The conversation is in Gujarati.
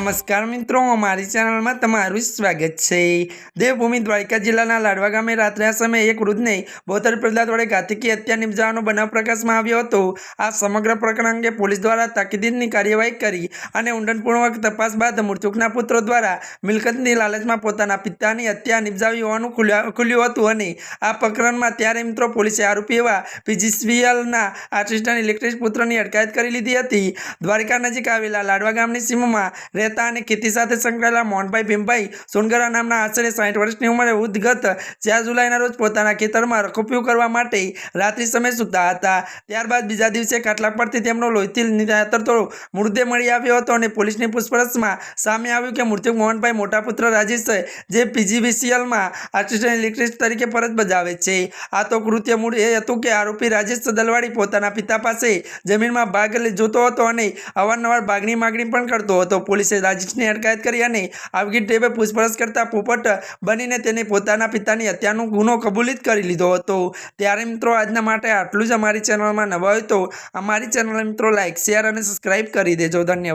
નમસ્કાર મિત્રો અમારી ચેનલમાં તમારું સ્વાગત છે. દેવભૂમિ દ્વારકા જિલ્લાના લાડવા ગામે રાત્રે આ સમયે એક વૃદ્ધને બોતર પ્રહલાદ વડે ઘાતકી હત્યા નિપજાવાનો બનાવ પ્રકાશમાં આવ્યો હતો. આ સમગ્ર પ્રકરણ અંગે પોલીસ દ્વારા તાકીદની કાર્યવાહી કરી અને ઊંડાણપૂર્વક તપાસ બાદ મૃત્યુકના પુત્રો દ્વારા મિલકતની લાલચમાં પોતાના પિતાની હત્યા નિપજાવી હોવાનું ખુલ્યું હતું અને આ પ્રકરણમાં ત્યારે મિત્રો પોલીસે આરોપી એવા પીજીસીએલના આસિસ્ટન્ટ ઇલેક્ટ્રિક પુત્રની અટકાયત કરી લીધી હતી. દ્વારકા નજીક આવેલા લાડવા ગામની સીમમાં રહેતા અને ખેતી સાથે સંકળાયેલા મોહનભાઈ ભીમભાઈ સોનગરા નામના આશરે સાઠ વર્ષની ઉંમરે ઉદ્ગત ચાર જુલાઈના રોજ પોતાના ખેતરમાં રખોપિયું કરવા માટે રાત્રિ સમયે સૂતા હતા. ત્યારબાદ બીજા દિવસે કાટલા પરથી તેમનો લોહીથી નિરાતરતો મૃતદેહ મળી આવ્યો હતો અને પોલીસની પૂછપરછમાં સામે આવ્યું કે મૃત્યુ મોહનભાઈ મોટા પુત્ર રાજેશ જે પીજીવીસીએલમાં આર્ટિસ્ટ ઇલેક્ટ્રિસ્ટ તરીકે ફરજ બજાવે છે. આ તો કૃત્ય મૂળ એ હતું કે આરોપી રાજેશ દલવાડી પોતાના પિતા પાસે જમીનમાં ભાગ જોતો હતો અને અવારનવાર ભાગની માગણી પણ કરતો હતો. પોલીસે રાજેશની અટકાયત કરી અને આવગી ટેબે પૂછપરછ કરતા પોપટ બનીને તેને પોતાના પિતાની હત્યાનો ગુનો કબૂલિત કરી લીધો હતો. ત્યારે મિત્રો આજના માટે આટલું જ. અમારી ચેનલમાં નવા હોય તો અમારી ચેનલ મિત્રો લાઈક શેર અને સબસ્ક્રાઈબ કરી દેજો. ધન્યવાદ.